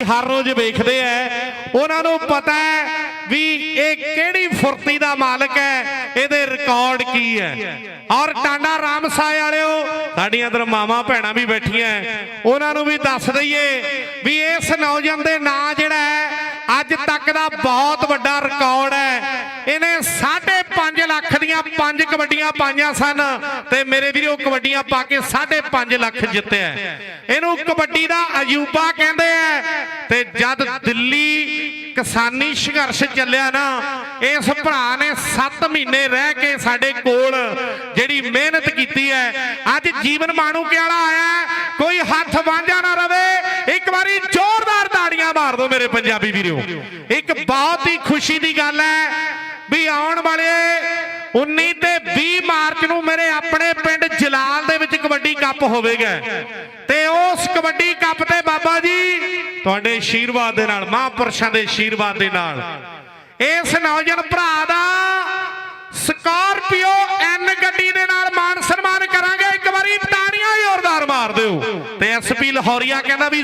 ਹਰ ਰੋਜ਼ ਵੇਖਦੇ ਐ। ਉਹਨਾਂ ਨੂੰ ਪਤਾ ਹੈ ਵੀ ਇਹ ਕਿਹੜੀ ਫੁਰਤੀ ਦਾ ਮਾਲਕ ਹੈ ਇਹਦੇ ਰਿਕਾਰਡ ਕੀ ਹੈ ਔਰ ਟਾਂਡਾ ਰਾਮ ਰਾਮਸਾਏ ਵਾਲਿਓ, ਸਾਡੀਆਂ ਇਧਰ ਮਾਵਾਂ ਭੈਣਾਂ ਵੀ ਬੈਠੀਆਂ ਉਹਨਾਂ ਨੂੰ ਵੀ ਦੱਸ ਦਈਏ ਵੀ ਇਸ ਨੌਜਵਾਨ ਦੇ ਨਾਂ ਜਿਹੜਾ ਹੈ ਅੱਜ ਤੱਕ ਦਾ ਬਹੁਤ ਵੱਡਾ ਰਿਕਾਰਡ ਹੈ ਇਹਨੇ 5.5 ਲੱਖ ਦੀਆਂ ਪੰਜ ਕਬੱਡੀਆਂ ਪਾਈਆਂ ਸਨ ਤੇ ਮੇਰੇ ਵੀਰੋ ਕਬੱਡੀਆਂ ਪਾ ਕੇ 5.5 ਲੱਖ ਜਿੱਤਿਆ ਇਹਨੂੰ ਕਬੱਡੀ ਦਾ ਅਜੂਬਾ ਕਹਿੰਦੇ ਆ। ਤੇ ਜਦ ਦਿੱਲੀ ਕਿਸਾਨੀ ਸੰਘਰਸ਼ ਚੱਲਿਆ ਨਾ, ਇਸ ਭਰਾ ਨੇ 7 ਮਹੀਨੇ ਰਹਿ ਕੇ ਸਾਡੇ ਕੋਲ ਜਿਹੜੀ ਮਿਹਨਤ ਕੀਤੀ ਹੈ, ਅੱਜ ਜੀਵਨ ਮਾਣੂਕੇ ਵਾਲਾ ਆਇਆ ਕੋਈ ਹੱਥ ਵਾਂਝਾ ਨਾ ਰਵੇ। ਇੱਕ ਵਾਰੀ ਜ਼ੋਰਦਾਰ ਤਾੜੀਆਂ ਮਾਰ ਦਿਓ ਮੇਰੇ ਪੰਜਾਬੀ ਵੀਰੋ। ਇੱਕ ਬਹੁਤ ਹੀ ਖੁਸ਼ੀ ਦੀ ਗੱਲ ਹੈ ਵੀ ਆਉਣ ਵਾਲੇ 19 ਤੇ 20 ਮਾਰਚ ਨੂੰ ਮੇਰੇ ਆਪਣੇ ਪਿੰਡ ਜਲਾਲ ਦੇ ਵਿੱਚ ਕਬੱਡੀ ਕੱਪ ਹੋਵੇਗਾ। ਤੇ ਉਸ ਕਬੱਡੀ ਕੱਪ ਤੇ ਬਾਬਾ ਜੀ, ਤੁਹਾਡੇ ਆਸ਼ੀਰਵਾਦ ਦੇ ਨਾਲ, ਮਹਾਂਪੁਰਸ਼ਾਂ ਦੇ ਆਸ਼ੀਰਵਾਦ ਦੇ ਨਾਲ। ਇਸ ਨੌਜਵਾਨ ਭਰਾ ਦਾ ਸਕਾਰਪੀਓ ਐਨ ਗੱਡੀ ਦੇ ਨਾਲ ਮਾਨ ਸਨਮਾਨ ਕਰਾਂਗੇ। ਇੱਕ ਵਾਰੀ ਤਾੜੀਆਂ ਜ਼ੋਰਦਾਰ ਮਾਰ ਦਿਓ। ਤੇ ਐਸਪੀ ਲਾਹੌਰੀਆ ਕਹਿੰਦਾ ਵੀ